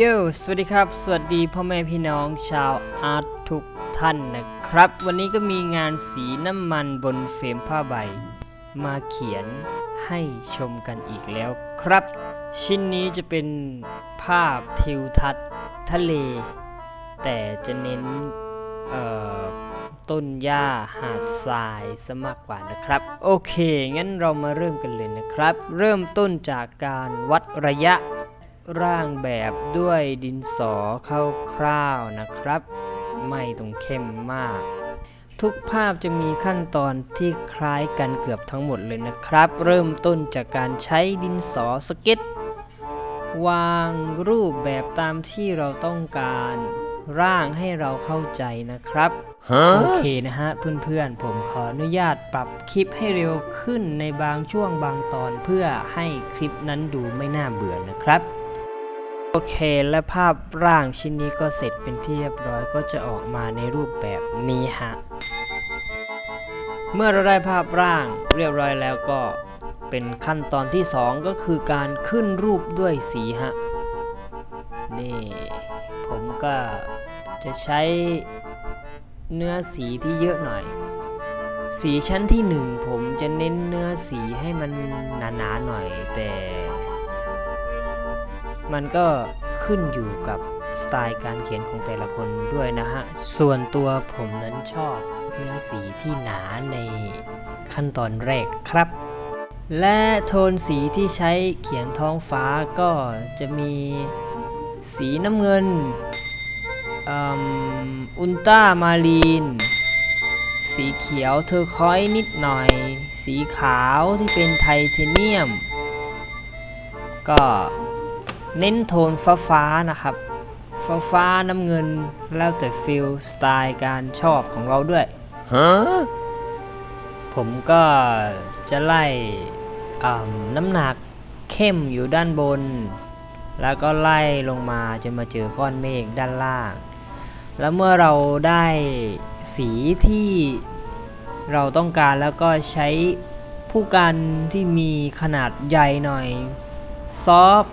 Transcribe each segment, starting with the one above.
ยโยสวัสดีครับ สวัสดีพ่อแม่พี่น้องชาวอาร์ตทุกท่านนะครับ วันนี้ก็มีงานสีน้ำมันบนเฟรมผ้าใบ มาเขียนให้ชมกันอีกแล้วครับ ชิ้นนี้จะเป็นภาพทิวทัศน์ทะเล แต่จะเน้นต้นหญ้าหาดทรายซะมากกว่านะครับ โอเค งั้นเรามาเริ่มกันเลยนะครับ เริ่มต้นจากการวัดระยะ ร่างแบบด้วยดินสอคร่าวๆนะครับ ไม่ต้องเข้มมาก ทุกภาพจะมีขั้นตอนที่คล้ายกันเกือบทั้งหมดเลยนะครับ เริ่มต้นจากการใช้ดินสอสเก็ตวางรูปแบบตามที่เราต้องการร่างให้เราเข้าใจนะครับโอเคนะฮะเพื่อนๆ ผมขออนุญาตปรับคลิปให้เร็วขึ้นในบางช่วงบางตอนเพื่อให้คลิปนั้นดูไม่น่าเบื่อนะครับ โอเคและภาพร่างชิ้นนี้ก็เสร็จเป็นที่เรียบร้อยก็จะออกมาในรูปแบบนี้ฮะ เมื่อเราได้ภาพร่างเรียบร้อยแล้วก็เป็นขั้นตอนที่ 2 ก็คือการขึ้นรูปด้วยสีฮะ นี่ผมก็จะใช้เนื้อสีที่เยอะหน่อย สีชั้นที่ 1 ผมจะเน้นเนื้อสีให้มันหนาๆหน่อยแต่ มันก็ขึ้นอยู่กับสไตล์การเขียนของแต่ละคนด้วยนะฮะ ส่วนตัวผมนั้นชอบเนื้อสีที่หนาในขั้นตอนแรกครับ และโทนสีที่ใช้เขียนท้องฟ้าก็จะมีสีน้ำเงินอุลตรามารีน สีเขียวเทอร์คอยส์นิดหน่อย สีขาวที่เป็นไทเทเนียม ก็ เน้นโทนฟ้าฟ้าๆนะครับ ฟ้าฟ้าๆน้ำเงินแล้วแต่ฟิลสไตล์การชอบของเราด้วยผมก็จะไล่น้ำหนักเข้มอยู่ด้านบน แล้วก็ไล่ลงมาจนมาเจอก้อนเมฆด้านล่าง แล้วเมื่อเราได้สีที่เราต้องการแล้วก็ใช้ผู้กันที่มีขนาดใหญ่หน่อย ซอฟ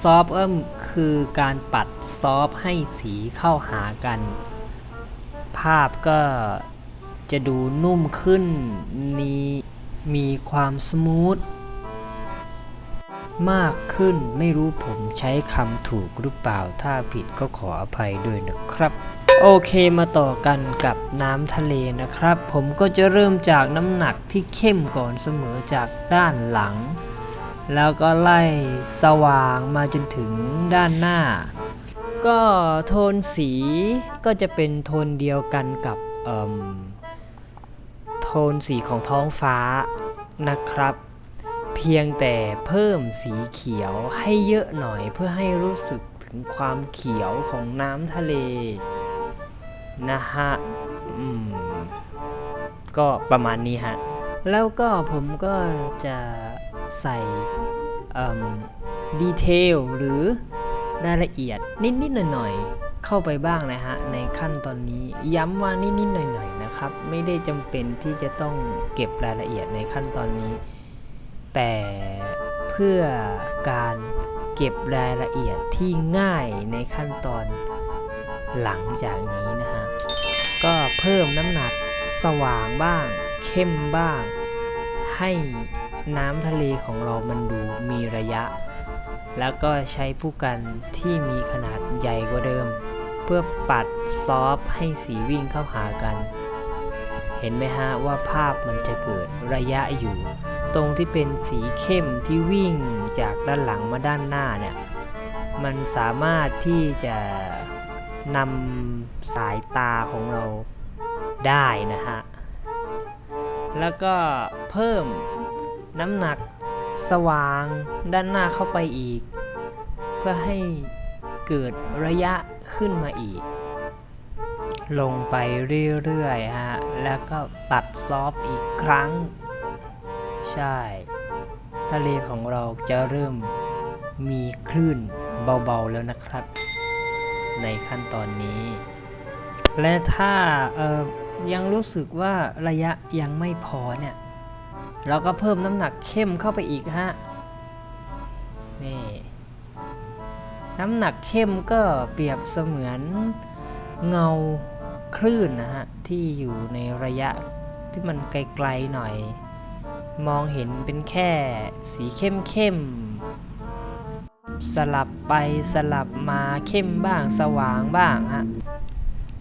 ซอฟเอิมคือการปัดซอฟให้สีเข้าหากัน ภาพก็จะดูนุ่มขึ้นมีมีความสมูทมากขึ้นไม่รู้ผมใช้คำถูกหรือเปล่า ถ้าผิดก็ขออภัยด้วยนะครับ โอเคมาต่อกันกับน้ำทะเลนะครับ ผมก็จะเริ่มจากน้ำหนักที่เข้มก่อนเสมอจากด้านหลัง แล้วก็ไล่สว่างมาจนถึงด้านหน้า ก็โทนสีก็จะเป็นโทนเดียวกันกับโทนสีของท้องฟ้านะครับ เพียงแต่เพิ่มสีเขียวให้เยอะหน่อยเพื่อให้รู้สึกถึงความเขียวของน้ำทะเลนะฮะก็ประมาณนี้ฮะ แล้วก็ผมก็จะ ใส่ดีเทลหรือรายละเอียดนิด ๆ หน่อย ๆ เข้าไปบ้างนะฮะ ในขั้นตอนนี้ย้ำว่านิด ๆ หน่อย ๆ นะครับ ไม่ได้จำเป็นที่จะต้องเก็บรายละเอียดในขั้นตอนนี้ แต่เพื่อการเก็บรายละเอียดที่ง่ายในขั้นตอนหลังจากนี้นะฮะ ก็เพิ่มน้ำหนักสว่างบ้าง เข้มบ้าง ให้ น้ำทะเลของเรามันดูมีระยะ แล้วก็ใช้ผู้กันที่มีขนาดใหญ่กว่าเดิม เพื่อปัดซอฟให้สีวิ่งเข้าหากัน เห็นไหมฮะว่าภาพมันจะเกิดระยะอยู่ ตรงที่เป็นสีเข้มที่วิ่งจากด้านหลังมาด้านหน้าเนี่ยมันสามารถที่จะนำสายตาของเราได้นะฮะ แล้วก็เพิ่ม น้ำหนักสว่างด้านหน้าเข้าไปอีก เพื่อให้เกิดระยะขึ้นมาอีก ลงไปเรื่อยๆฮะแล้วก็ตัดซอฟอีกครั้ง ใช่ ทะเลของเราจะเริ่มมีคลื่นเบาๆแล้วนะครับ ในขั้นตอนนี้ และถ้ายังรู้สึกว่าระยะยังไม่พอเนี่ย เราก็เพิ่มน้ำหนักเข้มเข้าไปอีกฮะ นี่น้ำหนักเข้มก็เปรียบเสมือนเงาคลื่นนะฮะ ที่อยู่ในระยะที่มันไกลๆหน่อย มองเห็นเป็นแค่สีเข้มๆสลับไปสลับมาเข้มบ้างสว่างบ้างฮะ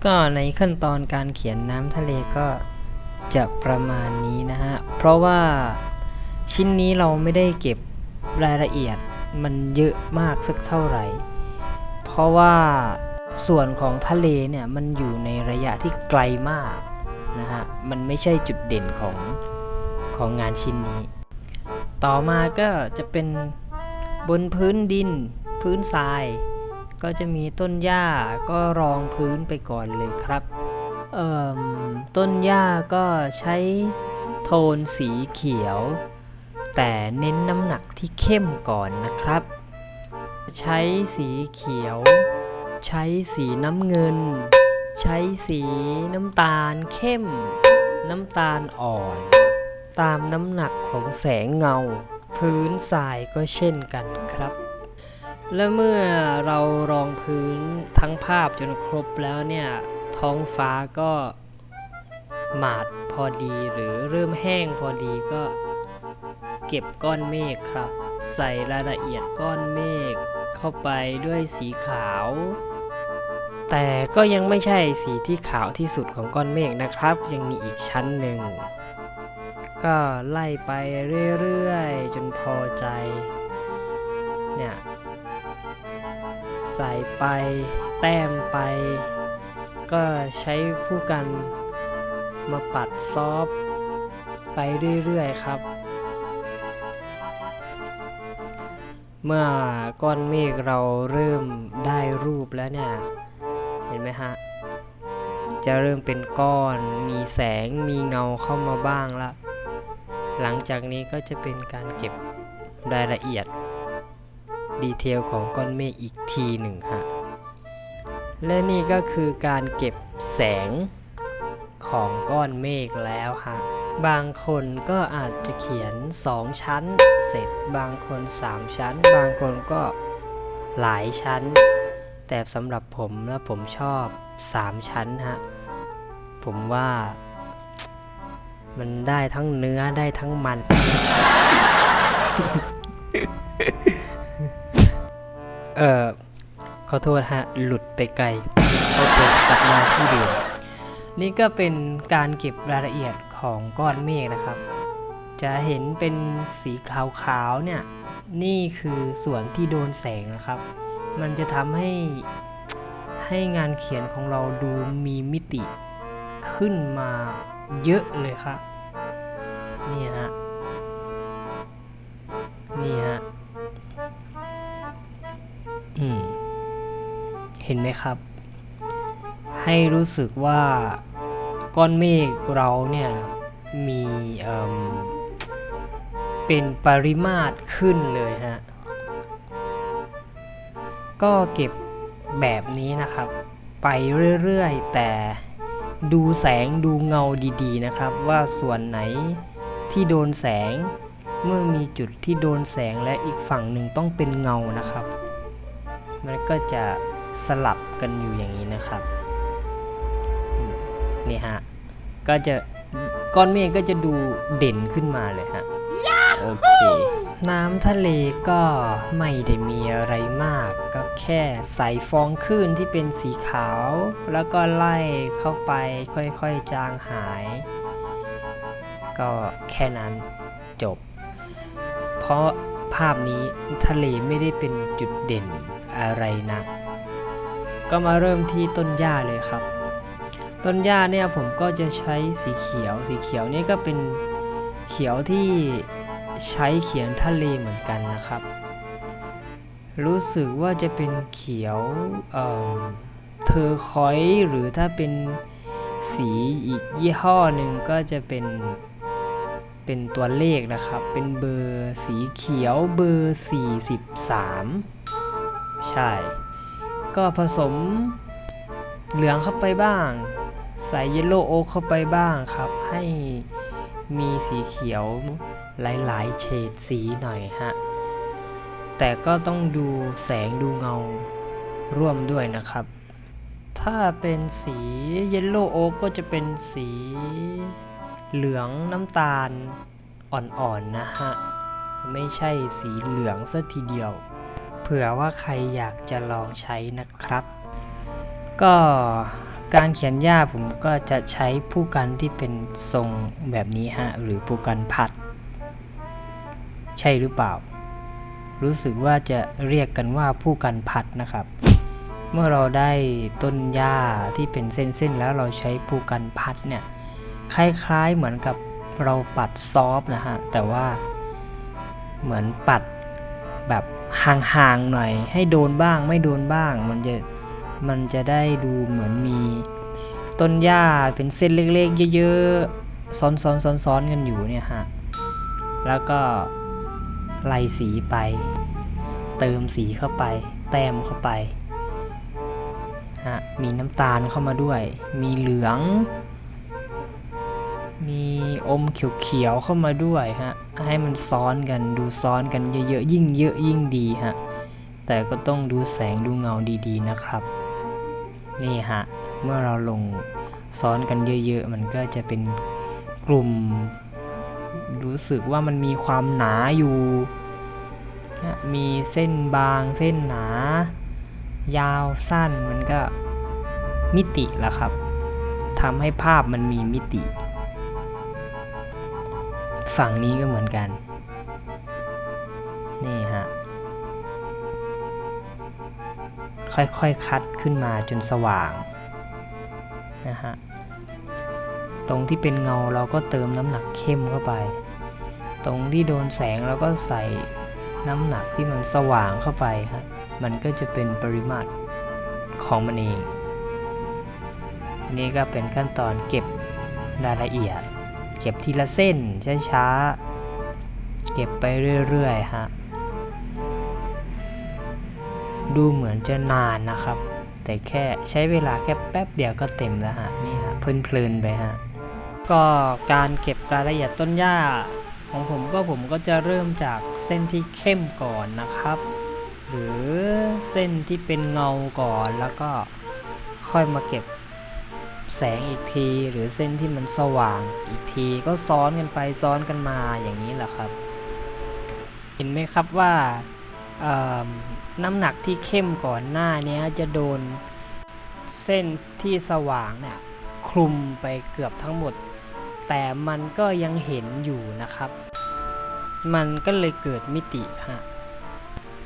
ก็ในขั้นตอนการเขียนน้ำทะเลก็ จะประมาณนี้นะฮะ เพราะว่าชิ้นนี้เราไม่ได้เก็บรายละเอียดมันเยอะมากสักเท่าไหร่ เพราะว่าส่วนของทะเลเนี่ยมันอยู่ในระยะที่ไกลมากนะฮะ มันไม่ใช่จุดเด่นของของงานชิ้นนี้ ต่อมาก็จะเป็นบนพื้นดิน พื้นทราย ก็จะมีต้นหญ้าก็รองพื้นไปก่อนเลยครับ ต้นหญ้าก็ใช้โทนสีเขียว แต่เน้นน้ำหนักที่เข้มก่อนนะครับ ใช้สีเขียว ใช้สีน้ำเงิน ใช้สีน้ำตาลเข้ม น้ำตาลอ่อน ตามน้ำหนักของแสงเงา พื้นทรายก็เช่นกันครับและเมื่อเรารองพื้นทั้งภาพจนครบแล้วเนี่ย ท้องฟ้าก็หมาดพอดีหรือเริ่มแห้งพอดีก็เก็บก้อนเมฆครับ ใส่รายละเอียดก้อนเมฆเข้าไปด้วยสีขาว แต่ก็ยังไม่ใช่สีที่ขาวที่สุดของก้อนเมฆนะครับ ยังมีอีกชั้นหนึ่ง ก็ไล่ไปเรื่อยๆ จนพอใจ เนี่ย ใส่ไปแต้มไป ก็ใช้ผู้กันมาปัดซอฟต์ไปเรื่อยๆครับ เมื่อก้อนเมฆเราเริ่มได้รูปแล้วเนี่ย เห็นไหมฮะ จะเริ่มเป็นก้อนมีแสงมีเงาเข้ามาบ้างละ หลังจากนี้ก็จะเป็นการเก็บรายละเอียด ดีเทลของก้อนเมฆอีกทีหนึ่งฮะ และนี่ก็คือการเก็บแสงของก้อนเมฆแล้วฮะ บางคนก็อาจจะเขียน 2 ชั้นเสร็จ บางคน 3 ชั้น บางคนก็หลายชั้น แต่สำหรับผมแล้วผมชอบ 3 ชั้นฮะ ผมว่ามันได้ทั้งเนื้อได้ทั้งมัน เออ ขอโทษฮะ หลุดไปไกล โอเค กลับมาที่เดิมนี่ก็เป็นการเก็บรายละเอียดของก้อนเมฆนะครับ จะเห็นเป็นสีขาวๆเนี่ย นี่คือส่วนที่โดนแสงนะครับ มันจะทำให้ให้งานเขียนของเราดูมีมิติขึ้นมาเยอะเลยครับนี่ฮะ นี่ฮะ อืม เห็นไหมครับ ให้รู้สึกว่าก้อนเมฆเราเนี่ยมีเอ่มเป็นปริมาตรขึ้นเลยฮะ ก็เก็บแบบนี้นะครับ ไปเรื่อยๆ แต่ดูแสงดูเงาดีๆนะครับ ว่าส่วนไหนที่โดนแสงเมื่อมีจุดที่โดนแสงและอีกฝั่งหนึ่งต้องเป็นเงานะครับ มันก็จะ สลับกันอยู่อย่างนี้นะครับนี่ฮะก็จะก้อนเมฆก็จะดูเด่นขึ้นมาเลยฮะโอเค น้ำทะเลก็ไม่ได้มีอะไรมาก ก็แค่ใส่ฟองคลื่นที่เป็นสีขาว แล้วก็ไล่เข้าไปค่อยๆจางหาย ก็แค่นั้นจบ เพราะภาพนี้ทะเลไม่ได้เป็นจุดเด่นอะไรนะก็ ก็มาเริ่มที่ต้นหญ้าเลยครับ ต้นหญ้าเนี่ยผมก็จะใช้สีเขียว สีเขียวนี่ก็เป็นเขียวที่ใช้เขียนทะเลเหมือนกันนะครับ รู้สึกว่าจะเป็นเขียวเอ่อเทอร์คอยหรือถ้าเป็นสีอีกยี่ห้อหนึ่งก็จะเป็นเป็นตัวเลขนะครับ เป็นเบอร์สีเขียวเบอร์ 43 ใช่ ก็ผสมเหลืองเข้าไปบ้าง ใส่เยลโล่โอ๊เข้าไปบ้างครับ ให้มีสีเขียวหลายๆเฉดสีหน่อยฮะ แต่ก็ต้องดูแสงดูเงาร่วมด้วยนะครับ ถ้าเป็นสีเยลโล่โอ๊ก็จะเป็นสีเหลืองน้ำตาลอ่อนๆนะฮะ ไม่ใช่สีเหลืองซะทีเดียว ผื่อว่าใครอยากจะลองใช้นะครับ ก็การเขียนหญ้าผมก็จะใช้ผู้กันที่เป็นทรงแบบนี้ฮะ หรือผู้กันพัด ใช่หรือเปล่า รู้สึกว่าจะเรียกกันว่าผู้กันพัดนะครับ เมื่อเราได้ต้นหญ้าที่เป็นเส้นๆแล้วเราใช้ผู้กันพัดเนี่ยคล้ายๆเหมือนกับเราปัดซอฟต์นะฮะ แต่ว่าเหมือนปัดแบบ ห่างๆหน่อย ให้โดนบ้างไม่โดนบ้าง มันจะมันจะได้ดูเหมือนมีต้นหญ้าเป็นเส้นเล็กๆ เยอะๆซ้อนๆๆๆกันอยู่เนี่ยฮะแล้วก็ไล่สีไป เติมสีเข้าไป แต้มเข้าไปฮะมีน้ำตาลเข้ามาด้วย มีเหลือง มีอมเขียวๆเข้ามาด้วยฮะ ให้มันซ้อนกันดูซ้อนกันเยอะๆยิ่งเยอะยิ่งดีฮะ แต่ก็ต้องดูแสงดูเงาดีๆนะครับ นี่ฮะ เมื่อเราลงซ้อนกันเยอะๆ มันก็จะเป็นกลุ่ม รู้สึกว่ามันมีความหนาอยู่มีเส้นบางเส้นหนา ยาวสั้นมันก็มิติละครับทำให้ภาพมันมีมิติ ฝั่งนี้ก็เหมือนกัน นี่ฮะ ค่อยๆคัดขึ้นมาจนสว่าง นะฮะ ตรงที่เป็นเงาเราก็เติมน้ำหนักเข้มเข้าไป ตรงที่โดนแสงเราก็ใส่น้ำหนักที่มันสว่างเข้าไปฮะมันก็จะเป็นปริมาตรของมันเอง นี่ก็เป็นขั้นตอนเก็บรายละเอียด เก็บทีละเส้นช้าๆ เก็บไปเรื่อยๆฮะ ดูเหมือนจะนานนะครับ แต่แค่ใช้เวลาแค่แป๊บเดียวก็เต็มแล้วฮะ นี่ฮะเพลินๆไปฮะ ก็การเก็บรายละเอียดต้นหญ้าของผมก็ผมก็จะเริ่มจากเส้นที่เข้มก่อนนะครับ หรือเส้นที่เป็นเงาก่อนแล้วก็ค่อยมาเก็บ แสงอีกที หรือเส้นที่มันสว่างอีกทีก็ซ้อนกันไปซ้อนกันมาอย่างนี้แหละครับ เห็นไหมครับว่าน้ำหนักที่เข้มก่อนหน้านี้จะโดนเส้นที่สว่างเนี่ยคลุมไปเกือบทั้งหมด แต่มันก็ยังเห็นอยู่นะครับ มันก็เลยเกิดมิติฮะ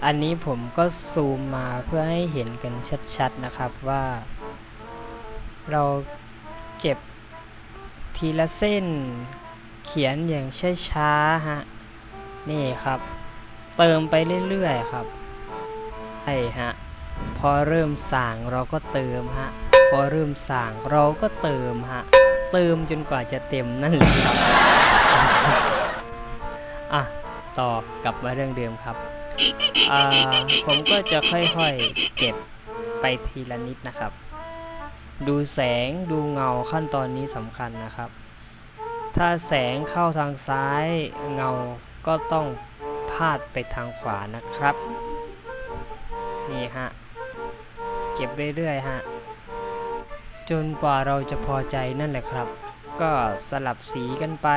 อันนี้ผมก็ซูมมาเพื่อให้เห็นกันชัดๆนะครับว่า เราเก็บทีละเส้นเขียนอย่างช้าๆฮะนี่ครับ เติมไปเรื่อยๆครับใช่ฮะพอเริ่มสั่งเราก็เติมฮะพอเริ่มสั่งเราก็เติมฮะเติมจนกว่าจะเต็มนั่นแหละครับอะต่อกลับมาเรื่องเดิมครับอ่าผมก็จะค่อยๆเก็บไปทีละนิดนะครับ ดูแสงดูเงาขั้นตอนนี้สำคัญนะครับ ถ้าแสงเข้าทางซ้ายเงาก็ต้องพาดไปทางขวานะครับ นี่ฮะ เก็บเรื่อยๆฮะ จนกว่าเราจะพอใจนั่นแหละครับ ก็สลับสีกันไป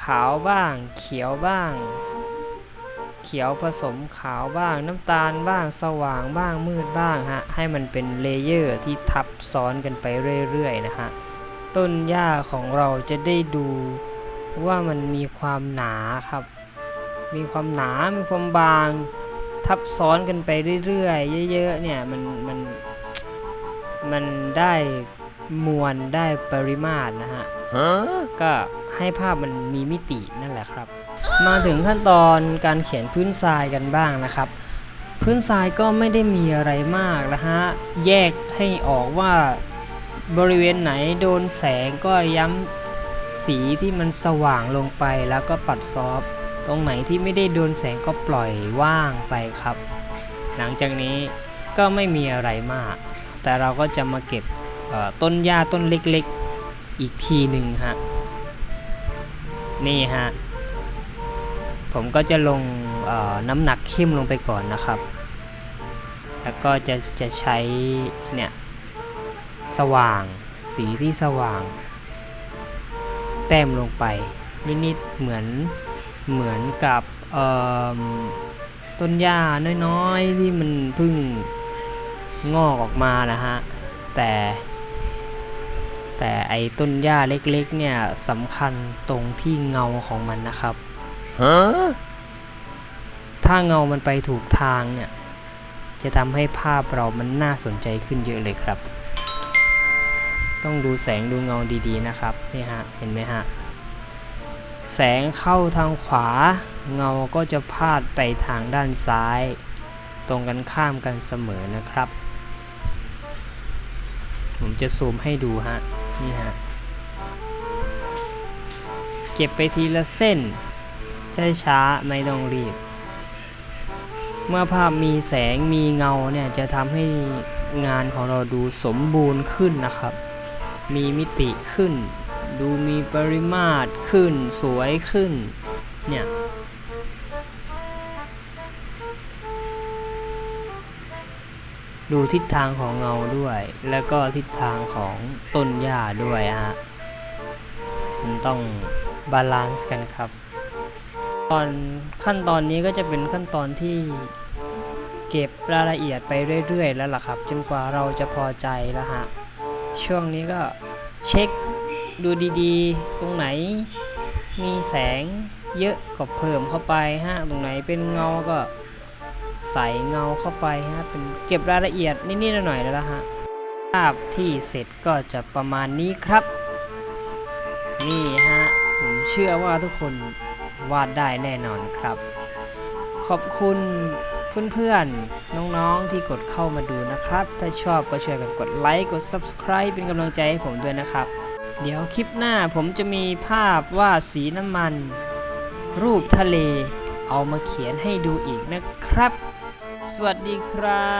ขาวบ้าง เขียวบ้าง เขียวผสมขาวบ้าง น้ำตาลบ้างสว่างบ้างมืดบ้างฮะให้มันเป็นเลเยอร์ที่ทับซ้อนกันไปเรื่อยๆนะฮะต้นหญ้าของเราจะได้ดูว่ามันมีความหนาครับ มีความหนา มีความบาง ทับซ้อนกันไปเรื่อยๆเยอะๆเนี่ยมันมันมันได้มวลได้ปริมาตรนะฮะก็ให้ภาพมันมีมิตินั่นแหละครับ มาถึงขั้นตอนการเขียนพื้นทรายกันบ้างนะครับ พื้นทรายก็ไม่ได้มีอะไรมากนะฮะ แยกให้ออกว่าบริเวณไหนโดนแสงก็ย้ำสีที่มันสว่างลงไปแล้วก็ปัดซอฟต์ตรงไหนที่ไม่ได้โดนแสงก็ปล่อยว่างไปครับ หลังจากนี้ก็ไม่มีอะไรมาก แต่เราก็จะมาเก็บต้นหญ้าต้นเล็กๆ อีกทีหนึ่งฮะ นี่ฮะ ผมก็จะลงน้ำหนักเข้มลงไปก่อนนะครับ แล้วก็จะจะใช้เนี่ยสว่างสีที่สว่าง แต้มลงไปนิดๆเหมือนเหมือนกับต้นหญ้าน้อยๆ ที่มันเพิ่งงอกออกมานะฮะ แต่ แต่ไอ้ต้นหญ้าเล็กๆเนี่ยสำคัญตรงที่เงาของมันนะครับ ถ้าเงามันไปถูกทางเนี่ย จะทำให้ภาพเรามันน่าสนใจขึ้นเยอะเลยครับ ต้องดูแสงดูเงาดีๆนะครับนี่ฮะเห็นไหมฮะ แสงเข้าทางขวา เงาก็จะพาดไปทางด้านซ้าย ตรงกันข้ามกันเสมอนะครับ ผมจะซูมให้ดูฮะนี่ฮะ เก็บไปทีละเส้น ช้าๆไม่ต้องรีบ เมื่อภาพมีแสงมีเงาเนี่ยจะทำให้งานของเราดูสมบูรณ์ขึ้นนะครับ มีมิติขึ้น ดูมีปริมาตรขึ้น สวยขึ้น เนี่ยดูทิศทางของเงาด้วย แล้วก็ทิศทางของต้นหญ้าด้วยฮะมันต้องบาลานซ์กันครับ ตอนขั้นตอนนี้ก็จะเป็นขั้นตอนที่เก็บรายละเอียดไปเรื่อยๆ แล้วล่ะครับจนกว่าเราจะพอใจแล้วฮะช่วงนี้ก็เช็คดูดีๆ ตรงไหนมีแสงเยอะก็เพิ่มเข้าไปฮะตรงไหนเป็นเงาก็ใส่เงาเข้าไปฮะเป็นเก็บรายละเอียดนิดๆหน่อยๆแล้วล่ะฮะภาพที่เสร็จก็จะประมาณนี้ครับ นี่ฮะผมเชื่อว่าทุกคน วาดได้แน่นอนครับ ขอบคุณเพื่อนๆ น้องๆ ที่กดเข้ามาดูนะครับ ถ้าชอบก็ช่วยกันกดไลค์ กด Subscribe เป็นกำลังใจให้ผมด้วยนะครับ เดี๋ยวคลิปหน้าผมจะมีภาพวาดสีน้ำมัน รูปทะเล เอามาเขียนให้ดูอีกนะครับ สวัสดีครั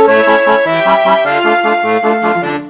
บ Música